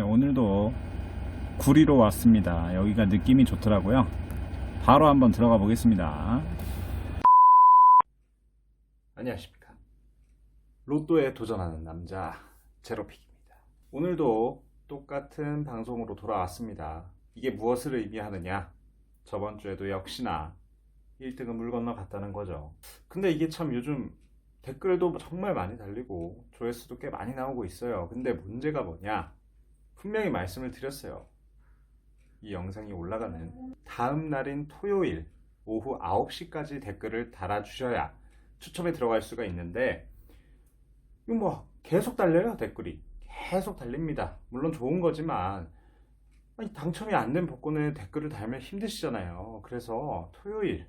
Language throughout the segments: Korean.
네, 오늘도 구리로 왔습니다. 여기가 느낌이 좋더라고요. 바로 한번 들어가 보겠습니다. 안녕하십니까. 로또에 도전하는 남자 제로픽입니다. 오늘도 똑같은 방송으로 돌아왔습니다. 이게 무엇을 의미하느냐? 저번 주에도 역시나 1등은 물 건너 갔다는 거죠. 근데 이게 참 요즘 댓글도 정말 많이 달리고 조회수도 꽤 많이 나오고 있어요. 근데 문제가 뭐냐? 분명히 말씀을 드렸어요. 이 영상이 올라가는 다음 날인 토요일 오후 9시까지 댓글을 달아주셔야 추첨에 들어갈 수가 있는데 이거 뭐 계속 달려요 댓글이. 계속 달립니다. 물론 좋은 거지만 당첨이 안 된 복권에 댓글을 달면 힘드시잖아요. 그래서 토요일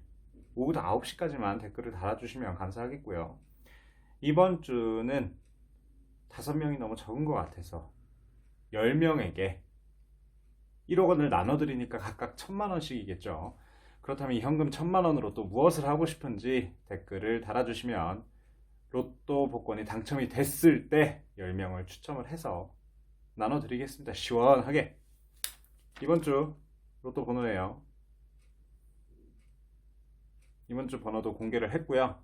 오후 9시까지만 댓글을 달아주시면 감사하겠고요. 이번 주는 5명이 너무 적은 것 같아서 10명에게 1억 원을 나눠드리니까 각각 1000만 원씩이겠죠 그렇다면 이 현금 천만 원으로 또 무엇을 하고 싶은지 댓글을 달아주시면 로또 복권이 당첨이 됐을 때 10명을 추첨을 해서 나눠드리겠습니다. 시원하게. 이번 주 로또 번호예요. 이번 주 번호도 공개를 했고요.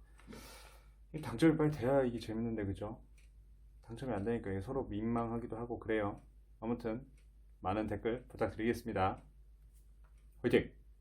이 당첨이 빨리 돼야 이게 재밌는데 그죠? 당첨이 안 되니까 서로 민망하기도 하고 그래요. 아무튼 많은 댓글 부탁드리겠습니다. 화이팅!